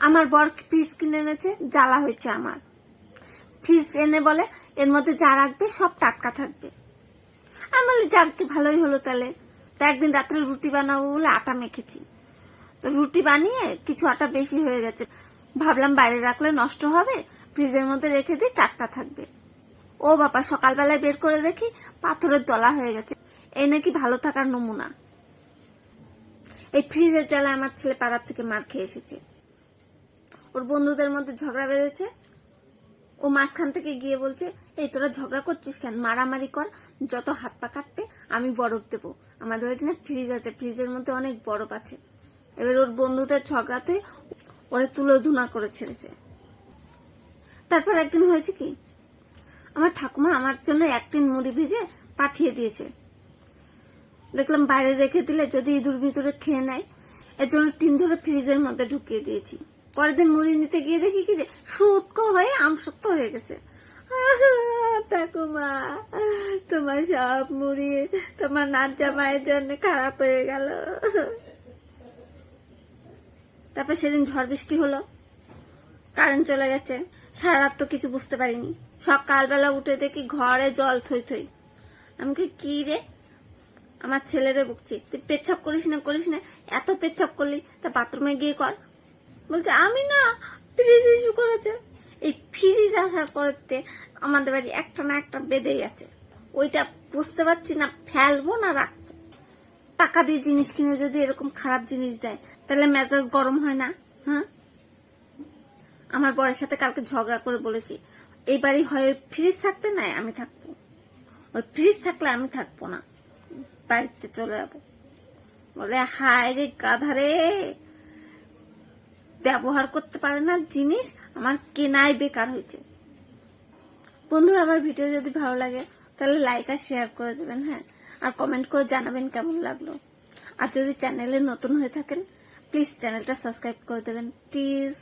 আমার বর ফ্রিজ কিনে এনেছে, জ্বালা হয়েছে আমার। ফ্রিজ এনে বলে, এর মধ্যে যা রাখবে সব টাটকা থাকবে। আমি বলি যাক ভালোই হলো তাহলে। তো একদিন রাত্রে রুটি বানাবো বলে আটা মেখেছি। তো রুটি বানিয়ে কিছু আটা বেশি হয়ে গেছে। ভাবলাম বাইরে রাখলে নষ্ট হবে, ফ্রিজের মধ্যে রেখে দিই, টাটকা থাকবে। ও বাবা, সকালবেলায় বের করে দেখি পাথরের দলা হয়ে গেছে। এই নাকি ভালো থাকার নমুনা। এই ফ্রিজের জ্বালা আমার ছেলে পাড়ার থেকে মার খেয়ে এসেছে। ওর বন্ধুদের মধ্যে ঝগড়া বেঁধেছে। ও মাঝখান থেকে গিয়ে বলছে, এই তোরা ঝগড়া করছিস কেন? মারামারি কর। যত হাত পা কাটবে, আমি বরফ দেবো। আমাদের বাড়িতে না ফ্রিজ আছে। ফ্রিজের মধ্যে অনেক বরফ আছে। এবার ওর বন্ধুদের ঝগড়াতে ওরে তুলো ধুনা করে ছেড়েছে। তারপর একদিন হয়েছে কি, আমার ঠাকুমা আমার জন্য এক টিন মুড়ি ভেজে পাঠিয়ে দিয়েছে। দেখলাম বাইরে রেখে দিলে যদি ইঁদুর ভিতরে খেয়ে নেয়, এর জন্য টিন ধরে ফ্রিজের মধ্যে ঢুকিয়ে দিয়েছি। পরের দিন মুড়ি নিতে গিয়ে দেখি কি যে শুটকো হয়ে আম আমসত্ব হয়ে গেছে। ঠাকুমা, তোমার সব মুড়ি তোমার নাচ জামাইয়ের জন্য খারাপ হয়ে গেল। তারপর সেদিন ঝড় বৃষ্টি হলো কারেন্ট চলে গেছে, সারা রাত তো কিছু বুঝতে পারিনি। সকালবেলা উঠে দেখি ঘরে জল থই থই। আমি কি কি রে? আমার ছেলেরে বকছি তুই পেচ্ছাপ করিস না করিস না, এত পেচ্ছাপ করলি, তা বাথরুমে গিয়ে কর। বলছে, আমি না ফ্রিজ ইস্যু করেছে। এই ফ্রিজ আসার পরেতে আমাদের বাড়ি একটা না একটা বেঁধেই আছে ওইটা বুঝতে পারছি না, ফেলব না রাখব। টাকা দিয়ে জিনিস কিনে যদি এরকম খারাপ জিনিস দেয়, তাহলে মেজাজ গরম হয় না হ্যাঁ? আমার বরের সাথে কালকে ঝগড়া করে বলেছি, এই বাড়ি হয় ফ্রিজ থাকবে না আমি থাকব। ওই ফ্রিজ থাকলে আমি থাকব না। বাড়িতে চলে যাব। বলে, হায় রে গাধা রে! ব্যবহার করতে পারে না জিনিস আমার কেনাই বেকার হয়েছে। বন্ধুরা, আমার ভিডিও যদি ভালো লাগে, তাহলে লাইক আর শেয়ার করে দেবেন হ্যাঁ? আর কমেন্ট করে জানাবেন কেমন লাগল। আর যদি চ্যানেলে নতুন হয়ে থাকেন প্লিজ চ্যানেলটা সাবস্ক্রাইব করে দেবেন প্লিজ